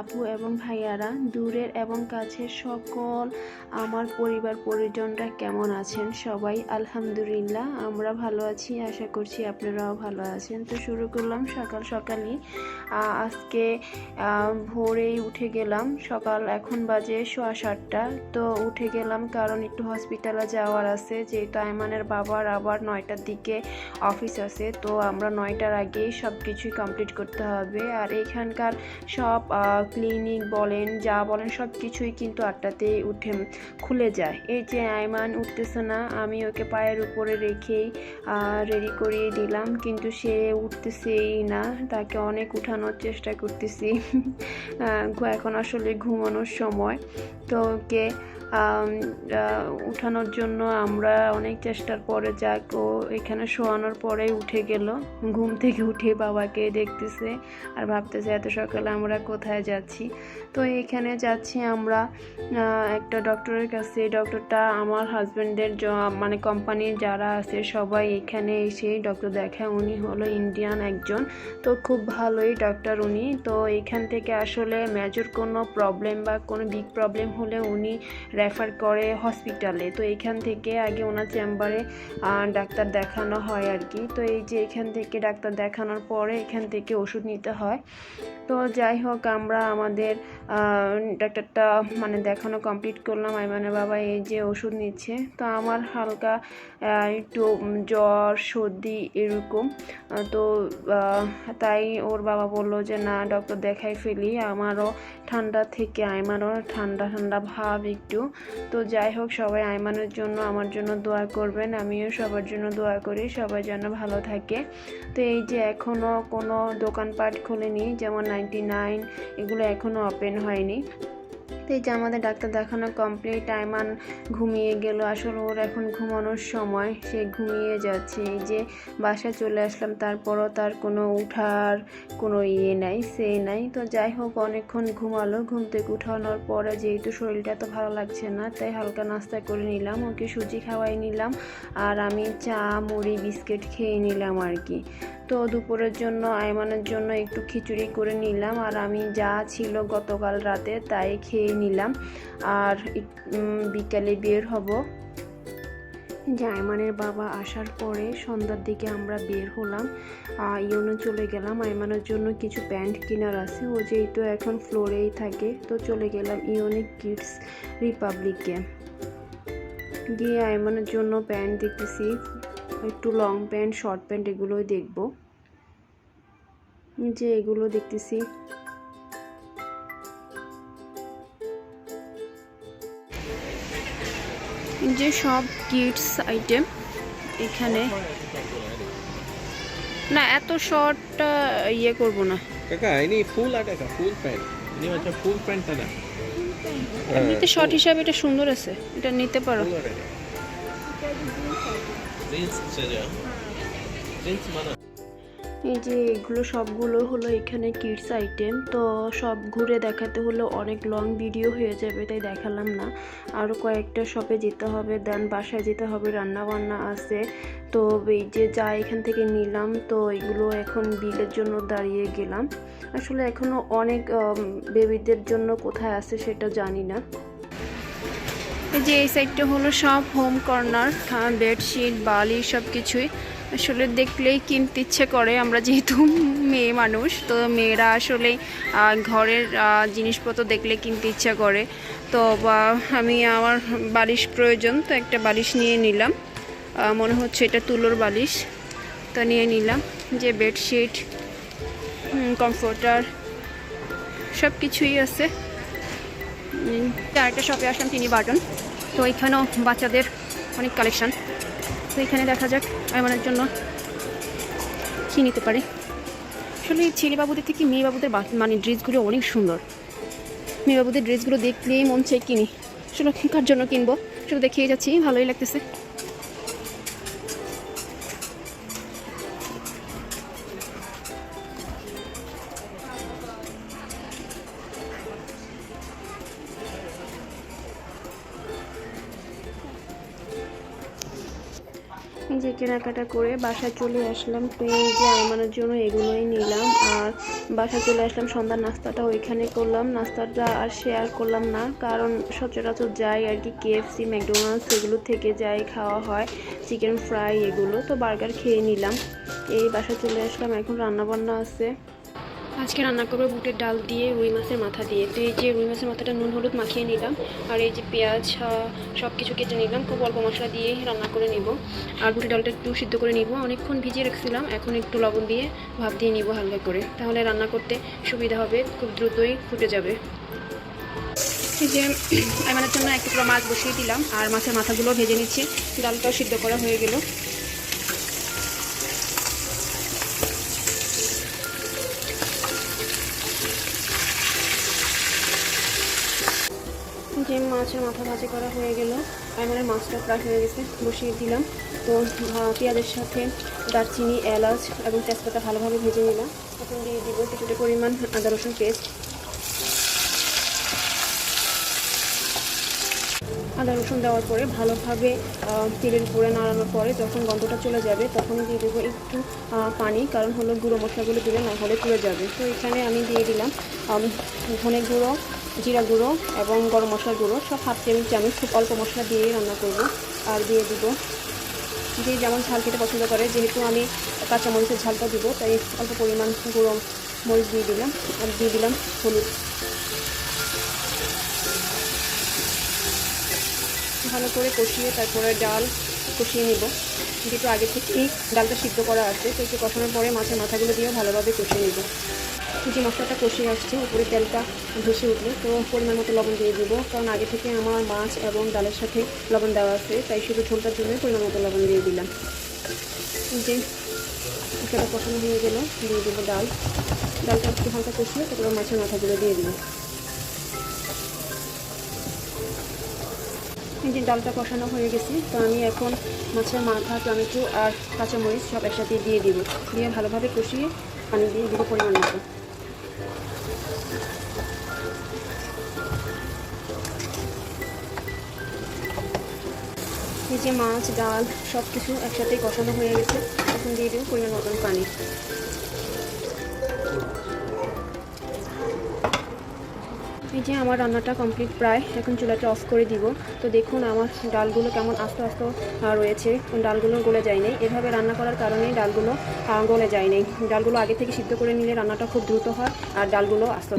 আপু এবং ভাইয়ারা, দূরের এবং কাছের সকল আমার পরিবার পরিজনরা কেমন আছেন? সবাই আলহামদুলিল্লাহ, আমরা ভালো আছি, আশা করছি আপনারাও ভালো আছেন। তো শুরু করলাম সকাল সকালই। আজকে ভোরেই উঠে গেলাম। সকাল এখন বাজে সোয়া সাতটা। তো উঠে গেলাম কারণ একটু হসপিটালে যাওয়ার আছে। যেহেতু আয়মানের বাবার আবার নয়টার দিকে অফিস আছে। তো আমরা নয়টার আগেই সব কিছুই কমপ্লিট করতে হবে। আর এখানকার সব ক্লিনিক বলেন, যা বলেন, সব কিছুই কিন্তু আটটাতেই উঠে, খুলে যায়। এই যে আয়মান উঠতেছে না, আমি ওকে পায়ের উপরে রেখেই রেডি করিয়ে দিলাম, কিন্তু সে উঠতেছেই না। তাকে অনেক উঠানোর চেষ্টা করতেছি। এখন আসলে ঘুমানোর সময়। তো ওকে উঠানোর জন্য আমরা অনেক চেষ্টার পরে যাক। ও এখানে শোয়ানোর পরেই উঠে গেল। ঘুম থেকে উঠে বাবাকে দেখতেছে আর ভাবতেছে, এত সকালে আমরা কোথায় যাচ্ছি? তো এখানে যাচ্ছি আমরা একটা ডক্টরের কাছে। ডক্টরটা আমার হাজব্যান্ডের মানে কোম্পানির যারা আছে সবাই এখানে এসে ডক্টর দেখায় উনি হলো ইন্ডিয়ান একজন। তো খুব ভালোই ডক্টর উনি। তো এখান থেকে আসলে মেজর কোনো প্রবলেম বা কোনো বিগ প্রবলেম হলে উনি রেফার করে হসপিটালে তো এখান থেকে আগে ওনার চেম্বারে ডাক্তার দেখানো হয় আর কি। তো এই যে এখান থেকে ডাক্তার দেখানোর পরে এখান থেকে ওষুধ নিতে হয়। তো যাই হোক, আমরা আমাদের ডাক্তারটা মানে দেখানো কমপ্লিট করলাম। আইমানের বাবা এই যে ওষুধ নিচ্ছে। তো আমার হালকা একটু জ্বর, সর্দি এরকম। তো তাই ওর বাবা বলল যে, না ডক্টর দেখাই ফেলি। আমারও ঠান্ডা থেকে আইমারও ঠান্ডা ঠান্ডা ভাব একটু। তো যাই হোক, সবাই আইমানের জন্য আমার জন্য দোয়া করবেন, আমিও সবার জন্য দোয়া করি, সবাই যেন ভালো থাকে। তো এই যে এখনও কোনো দোকানপাট খুলেনি, যেমন নাইনটি নাইন এগুলো এখনও ওপেন হয়নি। এই যে আমাদের ডাক্তার দেখানো কমপ্লিট আইমান ঘুমিয়ে গেল। আসলে ওর এখন ঘুমানোর সময়। সে ঘুমিয়ে যাচ্ছে। এই যে বাসায় চলে আসলাম, তারপরও তার কোনো উঠার কোনো ইয়ে নাই, সে নাই। তো যাই হোক, অনেকক্ষণ ঘুমালো। ঘুম থেকে উঠানোর পরে যেহেতু শরীরটা তো ভালো লাগছে না, তাই হালকা নাস্তা করে নিলাম। ওকে সুজি খাওয়াই নিলাম। আর আমি চা, মুড়ি, বিস্কিট খেয়ে নিলাম আর কি। তো দুপুরের জন্য, আয়মানের জন্য একটু খিচুড়ি করে নিলাম। আর আমি যা ছিল গতকাল রাতে তাই খেয়ে নিলাম। আর বিকালে বের হব। আয়মানের বাবা আসার পরে সন্ধ্যার দিকে আমরা বের হলাম। ইয়োনো চলে গেলাম। আয়মানের জন্য কিছু প্যান্ট কেনার আছে। ও যেহেতু এখন ফ্লোরেই থাকে, তো চলে গেলাম ইউনিক কিডস রিপাবলিকে। গিয়ে আয়মানের জন্য প্যান্ট দেখতেছি। একটু লং প্যান্ট শর্ট প্যান্ট এগুলোই দেখব যে এগুলো দেখতেছি যে সব কিডস আইটেম এখানে না এত শর্টটা ইয়ে করব না Kakak, ini full ada kak? Full pant. Ini macam full pant ada. এমনিতে শর্ট হিসাবে এটা সুন্দর আছে এটা নিতে পারো এই যে এগুলো সবগুলো হলো এখানে কিডস আইটেম তো সব ঘুরে দেখাতে হলে অনেক লং ভিডিও হয়ে যাবে, তাই দেখালাম না। আরও কয়েকটা শপে যেতে হবে দেন বাসায় যেতে হবে রান্না বান্না আছে। তো এই যে যা এখান থেকে নিলাম, তো এগুলো এখন বিলের জন্য দাঁড়িয়ে গেলাম। আসলে এখনও অনেক বেবিদের জন্য কোথায় আছে সেটা জানি না। এই যে এই সাইডটা হলো সব হোম কর্নার বেডশিট বালি সব কিছুই আসলে দেখলেই কিনতে ইচ্ছে করে, আমরা যেহেতু মেয়ে মানুষ, তো মেয়েরা আসলে ঘরের জিনিসপত্র দেখলে কিনতে ইচ্ছা করে। তো, বা, আমি আমার বালিশ প্রয়োজন, তো একটা বালিশ নিয়ে নিলাম। মনে হচ্ছে এটা তুলোর বালিশ, তো নিয়ে নিলাম। যে বেডশিট কমফোর্টার সব কিছুই আছে। আরেকটা শপে আসলাম, তিনি বাটন। তো এখানেও বাচ্চাদের অনেক কালেকশান তো এখানে দেখা যাক আমার জন্য কী নিতে পারে। আসলে ছেলে বাবুদের থেকে মেয়ে বাবুদের বা- মানে ড্রেসগুলো অনেক সুন্দর। মেয়ে বাবুদের ড্রেসগুলো দেখলেই মন চাই কিনি। আসলে কার জন্য কিনবো? শুধু দেখিয়ে যাচ্ছি, ভালোই লাগতেছে। যে কেনাকাটা করে বাসায় চলে আসলাম। যে আমাদের জন্য এগুলোই নিলাম। আর বাসায় চলে আসলাম, সন্ধ্যার নাস্তাটা ওইখানে করলাম। নাস্তাটা আর শেয়ার করলাম না, কারণ সচরাচর যাই আর কি কেএফসি ম্যাকডোনাল্ডস এগুলো থেকে যাই খাওয়া হয় চিকেন ফ্রাই এগুলো। তো বার্গার খেয়ে নিলাম। এই বাসায় চলে আসলাম, এখন রান্না বান্না আছে। আজকে রান্না করব বুটের ডাল দিয়ে, রুই মাছের মাথা দিয়ে। তো এই যে রুই মাছের মাথাটা নুন, হলুদ মাখিয়ে নিলাম, আর এই যে পেঁয়াজ সব কিছু কেটে নিলাম, খুব অল্প মশলা দিয়ে রান্না করে নিব। আর বুটের ডালটা একটু সিদ্ধ করে নিব। অনেকক্ষণ ভিজিয়ে রেখেছিলাম, এখন একটু লবণ দিয়ে ভাপ দিয়ে নিব হালকা করে। তাহলে রান্না করতে সুবিধা হবে, খুব দ্রুতই ফুটে যাবে। যে আইমানের জন্য এক টুকরো মাছ বসিয়ে দিলাম, আর মাছের মাথাগুলো ভেজে নিচ্ছি। ডালটাও সিদ্ধ করা হয়ে গেল। যে মাছের মাথা ভাজি করা হয়ে গেল। আমার মাছটা প্রায় হয়ে গেছে, বসিয়ে দিলাম। তো পেঁয়াজের সাথে দারচিনি, এলাচ এবং তেজপাতা ভালোভাবে ভেজে নিলাম। এখন দিয়ে দিব কিছুটা পরিমাণ আদা, রসুন পেস্ট। আদা, রসুন দেওয়ার পরে ভালোভাবে তেলের উপরে নাড়ানোর পরে যখন গন্ধটা চলে যাবে, তখন দিয়ে দেবো একটু পানি, কারণ হলো গুঁড়ো মশলাগুলো দিলে না হলে পুড়ে যাবে। তো এখানে আমি দিয়ে দিলাম ধনে গুঁড়ো জিরা গুঁড়ো এবং গরম মশলা গুঁড়ো, সব হাফ টেবিল চামচ, খুব অল্প মশলা দিয়েই রান্না করব আর দিয়ে দিব। যে যেমন ঝাল খেতে পছন্দ করে, যেহেতু আমি কাঁচা মরিচের ঝালটা দিব, তাই অল্প পরিমাণ গুঁড়ো মরিচ দিয়ে দিলাম আর দিয়ে দিলাম হলুদ। ভালো করে কষিয়ে তারপরে ডাল কষিয়ে নিব। যেহেতু আগে থেকেই ডালটা সিদ্ধ করা আছে, তো একটু কষানোর পরে মাছের মাথাগুলো দিয়ে ভালোভাবে কষিয়ে নিব। যে মশলাটা কষিয়ে আসছে, উপরে তেলটা ভেসে উঠলে তো পরিমাণ মতো লবণ দিয়ে দেবো। কারণ আগে থেকে আমার মাছ এবং ডালের সাথে লবণ দেওয়া আছে, তাই শুধু ঝোলটার জন্য পরিমাণ মতো লবণ দিয়ে দিলাম। যে মশলাটা কষানো হয়ে গেল, দিয়ে দেবো ডাল। ডালটা একটু হালকা কষিয়ে তারপরে মাছের মাথাগুলো দিয়ে এই যে ডালটা কষানো হয়ে গেছে, তো আমি এখন মাছের মাথা, টমেটো আর কাঁচামরিচ সব একসাথে দিয়ে দিব। দিয়ে ভালোভাবে কষিয়ে পানি দিয়ে দিব পরিমাণ মতো। যে মাছ, ডাল সব কিছু একসাথে কষানো হয়ে গেছে, এখন দিয়ে দেবো পরিমাণ মতন পানি। এই যে আমার রান্নাটা কমপ্লিট প্রায়, এখন চুলাটা অফ করে দিব। তো দেখুন আমার ডালগুলো কেমন আস্তে আস্তে রয়েছে। ডালগুলো গলে যায়নি এভাবে রান্না করার কারণে ডালগুলো গলে যায়নি ডালগুলো আগে থেকে সিদ্ধ করে নিলে রান্নাটা খুব দ্রুত হয়, আর ডালগুলো আস্তে